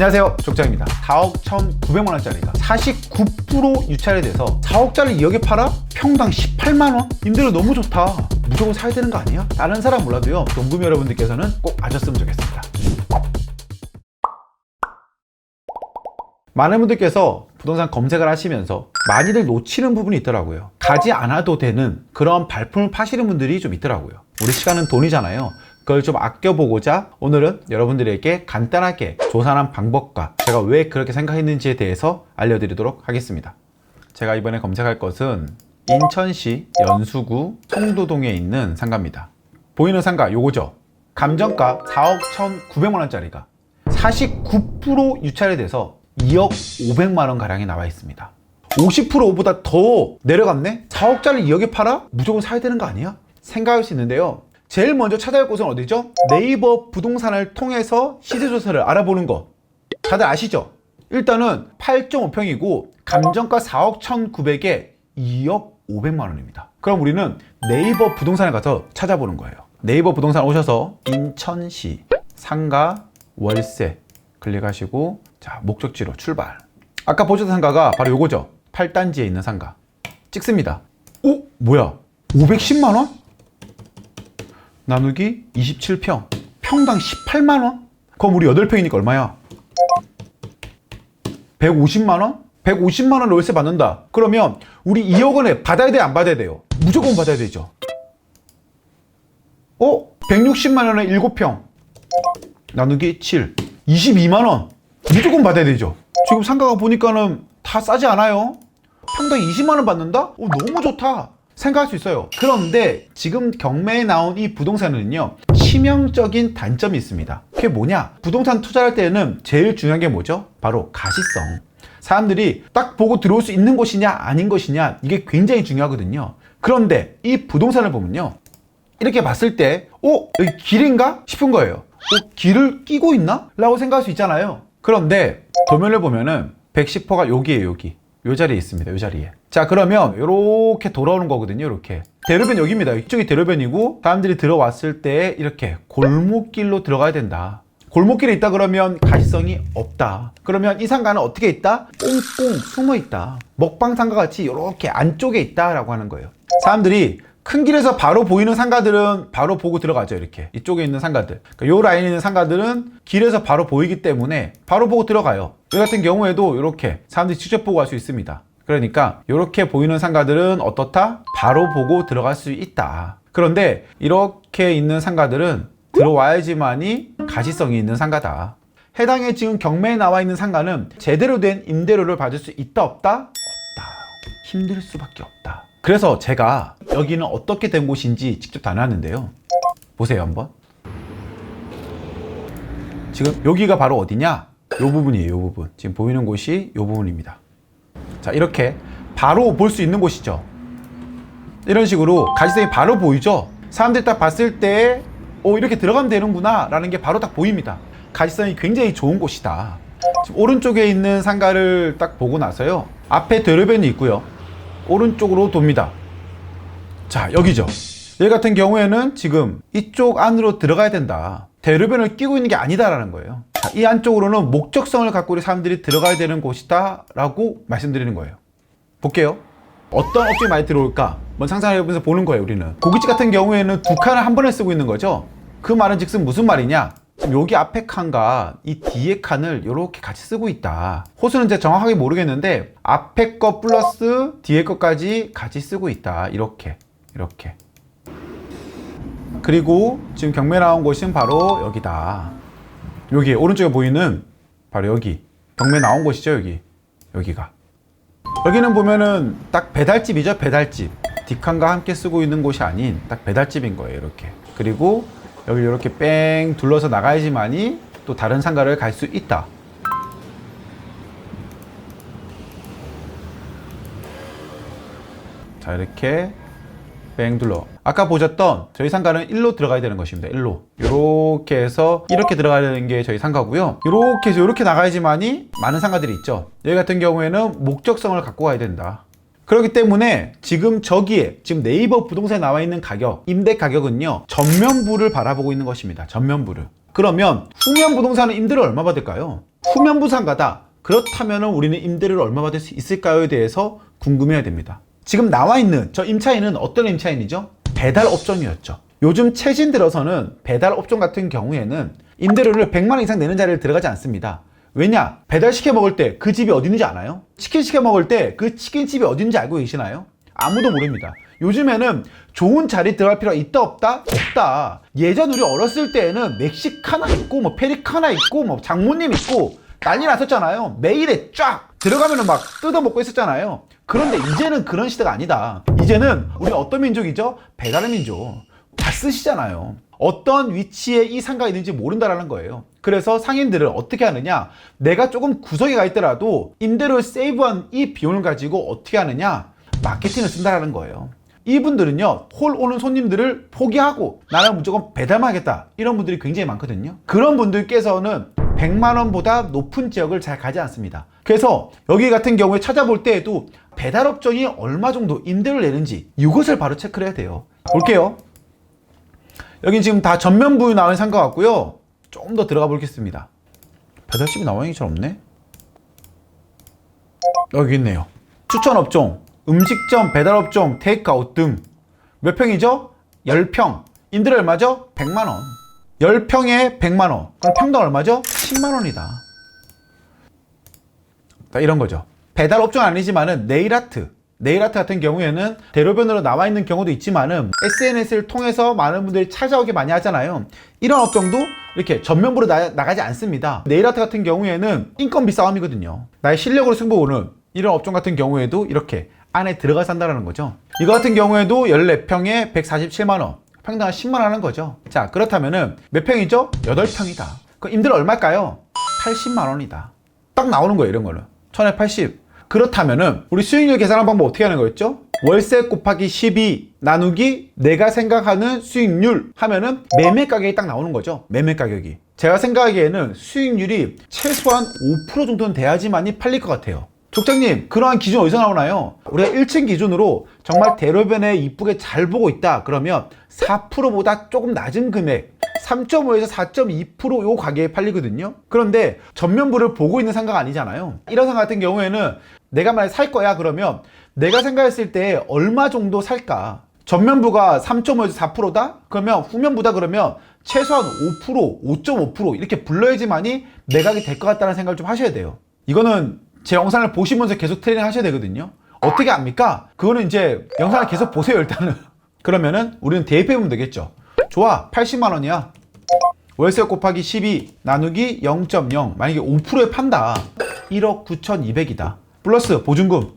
안녕하세요 족장입니다 4억 1,900만원짜리가 49% 유찰이 돼서 4억짜리 2억에 팔아? 평당 18만원? 임대료 너무 좋다 무조건 사야 되는 거 아니야? 다른 사람 몰라도요 동구미 여러분들께서는 꼭 아셨으면 좋겠습니다 많은 분들께서 부동산 검색을 하시면서 많이들 놓치는 부분이 있더라고요. 가지 않아도 되는 그런 발품을 파시는 분들이 좀 있더라고요. 우리 시간은 돈이잖아요. 그걸 좀 아껴보고자 오늘은 여러분들에게 간단하게 조사한 방법과 제가 왜 그렇게 생각했는지에 대해서 알려드리도록 하겠습니다. 제가 이번에 검색할 것은 인천시 연수구 청도동에 있는 상가입니다. 보이는 상가 요거죠. 감정가 4억 1,900만 원짜리가 49% 유찰이 돼서 2억 500만 원 가량이 나와 있습니다. 50%보다 더 내려갔네? 4억짜리 2억에 팔아? 무조건 사야 되는 거 아니야? 생각할 수 있는데요. 제일 먼저 찾아갈 곳은 어디죠? 네이버 부동산을 통해서 시세 조사를 알아보는 거. 다들 아시죠? 일단은 8.5평이고 감정가 4억 1,900에 2억 500만 원입니다. 그럼 우리는 네이버 부동산에 가서 찾아보는 거예요. 네이버 부동산 오셔서 인천시 상가 월세 클릭하시고 자 목적지로 출발 아까 보셨던 상가가 바로 요거죠 8단지에 있는 상가 찍습니다 오 뭐야 510만원? 나누기 27평 평당 18만원? 그럼 우리 8평이니까 얼마야? 150만원? 150만원 월세 받는다 그러면 우리 2억 원에 받아야 돼 안 받아야 돼요? 무조건 받아야 되죠 어? 160만원에 7평 나누기 7 22만원 무조건 받아야 되죠 지금 상가가 보니까는 다 싸지 않아요 평당 20만원 받는다? 오, 너무 좋다 생각할 수 있어요 그런데 지금 경매에 나온 이 부동산은요 치명적인 단점이 있습니다 그게 뭐냐 부동산 투자할 때는 제일 중요한 게 뭐죠? 바로 가시성 사람들이 딱 보고 들어올 수 있는 곳이냐 아닌 것이냐 이게 굉장히 중요하거든요 그런데 이 부동산을 보면요 이렇게 봤을 때, 어? 여기 길인가? 싶은 거예요. 어? 길을 끼고 있나? 라고 생각할 수 있잖아요. 그런데 도면을 보면은 110호가 여기에요, 여기. 요 자리에 있습니다, 요 자리에. 자, 그러면 이렇게 돌아오는 거거든요, 이렇게. 대로변 여기입니다. 이쪽이 대로변이고, 사람들이 들어왔을 때 이렇게 골목길로 들어가야 된다. 골목길에 있다 그러면 가시성이 없다. 그러면 이 상가는 어떻게 있다? 꽁꽁 숨어 있다. 먹방 상가 같이 이렇게 안쪽에 있다 라고 하는 거예요. 사람들이 큰 길에서 바로 보이는 상가들은 바로 보고 들어가죠 이렇게 이쪽에 있는 상가들 그러니까 요 라인에 있는 상가들은 길에서 바로 보이기 때문에 바로 보고 들어가요 여기 같은 경우에도 이렇게 사람들이 직접 보고 갈 수 있습니다 그러니까 이렇게 보이는 상가들은 어떻다? 바로 보고 들어갈 수 있다 그런데 이렇게 있는 상가들은 들어와야지만이 가시성이 있는 상가다 해당에 지금 경매에 나와 있는 상가는 제대로 된 임대료를 받을 수 있다 없다? 없다 힘들 수밖에 없다 그래서 제가 여기는 어떻게 된 곳인지 직접 다녀왔는데요. 보세요, 한번. 지금 여기가 바로 어디냐? 요 부분이에요, 요 부분. 지금 보이는 곳이 요 부분입니다. 자, 이렇게 바로 볼 수 있는 곳이죠. 이런 식으로 가시성이 바로 보이죠? 사람들이 딱 봤을 때, 오, 이렇게 들어가면 되는구나, 라는 게 바로 딱 보입니다. 가시성이 굉장히 좋은 곳이다. 지금 오른쪽에 있는 상가를 딱 보고 나서요. 앞에 대로변이 있고요. 오른쪽으로 돕니다. 자, 여기죠. 여기 같은 경우에는 지금 이쪽 안으로 들어가야 된다. 대로변을 끼고 있는 게 아니다라는 거예요. 자, 이 안쪽으로는 목적성을 갖고 우리 사람들이 들어가야 되는 곳이다 라고 말씀드리는 거예요. 볼게요. 어떤 업종이 많이 들어올까? 먼저 상상해보면서 보는 거예요, 우리는. 고깃집 같은 경우에는 두 칸을 한 번에 쓰고 있는 거죠. 그 말은 즉슨 무슨 말이냐? 여기 앞에 칸과 이 뒤에 칸을 이렇게 같이 쓰고 있다. 호수는 제가 정확하게 모르겠는데 앞에 거 플러스 뒤에 거까지 같이 쓰고 있다. 이렇게 이렇게. 그리고 지금 경매 나온 곳은 바로 여기다. 여기 오른쪽에 보이는 바로 여기 경매 나온 곳이죠 여기 여기가. 여기는 보면은 딱 배달집이죠 배달집. 뒷칸과 함께 쓰고 있는 곳이 아닌 딱 배달집인 거예요 이렇게. 그리고 여기 이렇게 뺑 둘러서 나가야지만이 또 다른 상가를 갈 수 있다. 자, 이렇게 뺑 둘러. 아까 보셨던 저희 상가는 1로 들어가야 되는 것입니다. 1로. 이렇게 해서 이렇게 들어가야 되는 게 저희 상가고요. 이렇게 해서 이렇게 나가야지만이 많은 상가들이 있죠. 여기 같은 경우에는 목적성을 갖고 가야 된다. 그렇기 때문에 지금 저기에 지금 네이버 부동산에 나와 있는 가격, 임대 가격은요. 전면부를 바라보고 있는 것입니다. 전면부를. 그러면 후면 부동산은 임대료 얼마 받을까요? 후면부 상가다. 그렇다면 우리는 임대료를 얼마 받을 수 있을까요에 대해서 궁금해야 됩니다. 지금 나와 있는 저 임차인은 어떤 임차인이죠? 배달 업종이었죠. 요즘 최신 들어서는 배달 업종 같은 경우에는 임대료를 100만 원 이상 내는 자리를 들어가지 않습니다. 왜냐? 배달 시켜 먹을 때 그 집이 어디 있는지 아나요? 치킨 시켜 먹을 때 그 치킨집이 어디 있는지 알고 계시나요? 아무도 모릅니다. 요즘에는 좋은 자리 들어갈 필요가 있다 없다? 없다. 예전 우리 어렸을 때에는 멕시카나 있고 뭐 페리카나 있고 뭐 장모님 있고 난리 났었잖아요. 매일에 쫙 들어가면은 막 뜯어 먹고 있었잖아요. 그런데 이제는 그런 시대가 아니다. 이제는 우리 어떤 민족이죠? 배달의 민족. 다 쓰시잖아요. 어떤 위치에 이 상가가 있는지 모른다라는 거예요. 그래서 상인들은 어떻게 하느냐? 내가 조금 구석에 가 있더라도 임대료를 세이브한 이 비용을 가지고 어떻게 하느냐? 마케팅을 쓴다라는 거예요. 이분들은요, 홀 오는 손님들을 포기하고 나는 무조건 배달만 하겠다. 이런 분들이 굉장히 많거든요. 그런 분들께서는 100만 원보다 높은 지역을 잘 가지 않습니다. 그래서 여기 같은 경우에 찾아볼 때에도 배달 업종이 얼마 정도 임대를 내는지 이것을 바로 체크를 해야 돼요. 볼게요. 여긴 지금 다 전면 부유 나온 상가 같고요. 조금 더 들어가 보겠습니다. 배달집이 나와 있는 게잘 없네. 여기 있네요. 추천 업종, 음식점, 배달 업종, 테이크아웃 등 몇 평이죠? 10평. 임대료 얼마죠? 100만 원. 10평에 100만 원. 그럼 평당 얼마죠? 10만 원이다. 자, 이런 거죠. 배달 업종 아니지만은 네일 아트. 네일 아트 같은 경우에는 대로변으로 나와 있는 경우도 있지만은 SNS를 통해서 많은 분들이 찾아오게 많이 하잖아요. 이런 업종도 이렇게 전면부로 나, 나가지 않습니다. 네일 아트 같은 경우에는 인건비 싸움이거든요. 나의 실력으로 승부 보는 이런 업종 같은 경우에도 이렇게 안에 들어가 산다는 거죠. 이거 같은 경우에도 14평에 147만원. 평당 10만 원 하는 거죠. 자, 그렇다면은 몇 평이죠? 8평이다. 그 임대료 얼마일까요? 80만 원이다. 딱 나오는 거예요, 이런 거는. 1080. 그렇다면은 우리 수익률 계산하는 방법 어떻게 하는 거였죠? 월세 곱하기 12 나누기 내가 생각하는 수익률 하면은 매매 가격이 딱 나오는 거죠. 매매 가격이. 제가 생각하기에는 수익률이 최소한 5% 정도는 돼야지만이 팔릴 것 같아요. 족장님, 그러한 기준 어디서 나오나요? 우리가 1층 기준으로 정말 대로변에 이쁘게 잘 보고 있다. 그러면 4%보다 조금 낮은 금액, 3.5에서 4.2%요 가격에 팔리거든요. 그런데 전면부를 보고 있는 상가가 아니잖아요. 이런 상가 같은 경우에는 내가 만약 살 거야 그러면 내가 생각했을 때 얼마 정도 살까? 전면부가 3.5에서 4%다? 그러면 후면부다 그러면 최소한 5%, 5.5% 이렇게 불러야지만이 매각이 될 것 같다는 생각을 좀 하셔야 돼요. 이거는 제 영상을 보시면서 계속 트레이닝 하셔야 되거든요. 어떻게 압니까? 그거는 이제 영상을 계속 보세요, 일단은. 그러면은 우리는 대입해보면 되겠죠. 좋아, 80만 원이야. 월세 곱하기 12 나누기 0.0 만약에 5%에 판다 1억 9,200이다 플러스 보증금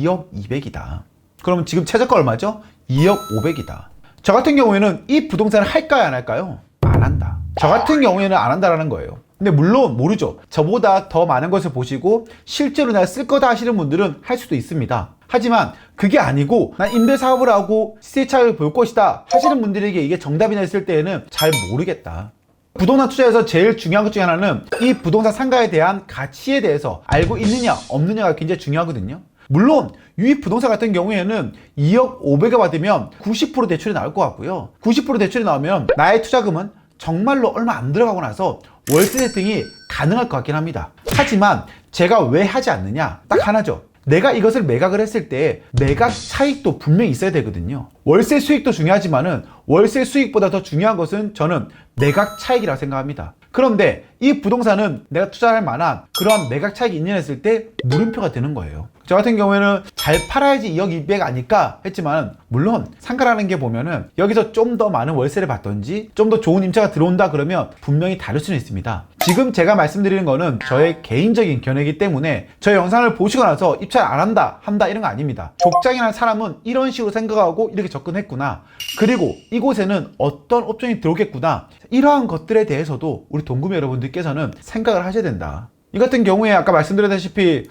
2억 200이다 그럼 지금 최저가 얼마죠? 2억 500이다 저 같은 경우에는 이 부동산을 할까요 안 할까요? 안 한다 저 같은 경우에는 안 한다라는 거예요 근데 물론 모르죠 저보다 더 많은 것을 보시고 실제로 내가 쓸 거다 하시는 분들은 할 수도 있습니다 하지만 그게 아니고 난 임대 사업을 하고 시세 차익을 볼 것이다 하시는 분들에게 이게 정답이냐 했을 때에는 잘 모르겠다. 부동산 투자에서 제일 중요한 것 중에 하나는 이 부동산 상가에 대한 가치에 대해서 알고 있느냐 없느냐가 굉장히 중요하거든요. 물론 유입 부동산 같은 경우에는 2억 500을 받으면 90% 대출이 나올 것 같고요. 90% 대출이 나오면 나의 투자금은 정말로 얼마 안 들어가고 나서 월세 세팅이 가능할 것 같긴 합니다. 하지만 제가 왜 하지 않느냐? 딱 하나죠. 내가 이것을 매각을 했을 때 매각 차익도 분명히 있어야 되거든요. 월세 수익도 중요하지만은 월세 수익보다 더 중요한 것은 저는 매각 차익이라고 생각합니다. 그런데 이 부동산은 내가 투자할 만한 그러한 매각 차익이 있냐 했을 때 물음표가 되는 거예요. 저 같은 경우에는 잘 팔아야지 2억 200 아닐까 했지만 물론 상가라는 게 보면은 여기서 좀 더 많은 월세를 받던지 좀 더 좋은 임차가 들어온다 그러면 분명히 다를 수는 있습니다. 지금 제가 말씀드리는 거는 저의 개인적인 견해이기 때문에 저 영상을 보시고 나서 입찰 안 한다 한다 이런 거 아닙니다. 족장이라는 사람은 이런 식으로 생각하고 이렇게 접근했구나. 그리고 이곳에는 어떤 업종이 들어오겠구나. 이러한 것들에 대해서도 우리 동구매 여러분들께서는 생각을 하셔야 된다. 이 같은 경우에 아까 말씀드렸다시피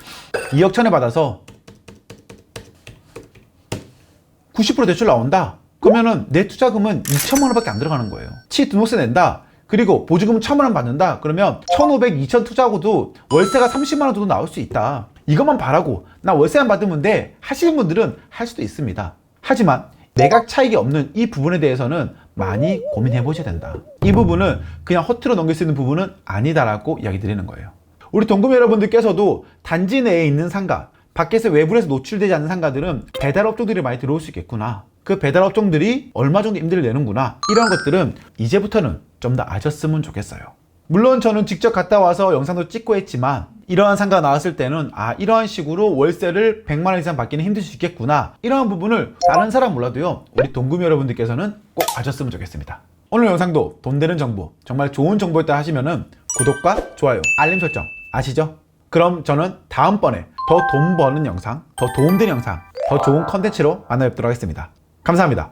2억 천에 받아서 90% 대출 나온다. 그러면은 내 투자금은 2천만 원밖에 안 들어가는 거예요. 치 등록세 낸다. 그리고 보증금 1천만 원 받는다. 그러면 1,500, 2천 투자하고도 월세가 30만 원 정도 나올 수 있다. 이것만 바라고 나 월세 안 받으면 돼 하시는 분들은 할 수도 있습니다. 하지만 매각 차익이 없는 이 부분에 대해서는 많이 고민해 보셔야 된다. 이 부분은 그냥 허투루 넘길 수 있는 부분은 아니다라고 이야기 드리는 거예요. 우리 동금 여러분들께서도 단지 내에 있는 상가, 밖에서 외부에서 노출되지 않는 상가들은 배달 업종들이 많이 들어올 수 있겠구나. 그 배달 업종들이 얼마 정도 임대를 내는구나. 이런 것들은 이제부터는 좀 더 아셨으면 좋겠어요. 물론 저는 직접 갔다 와서 영상도 찍고 했지만 이러한 상가 나왔을 때는 아 이러한 식으로 월세를 100만 원 이상 받기는 힘들 수 있겠구나 이러한 부분을 다른 사람 몰라도요 우리 동금 여러분들께서는 꼭 아셨으면 좋겠습니다 오늘 영상도 돈 되는 정보 정말 좋은 정보였다 하시면은 구독과 좋아요 알림 설정 아시죠? 그럼 저는 다음번에 더 돈 버는 영상 더 도움되는 영상 더 좋은 컨텐츠로 만나 뵙도록 하겠습니다 감사합니다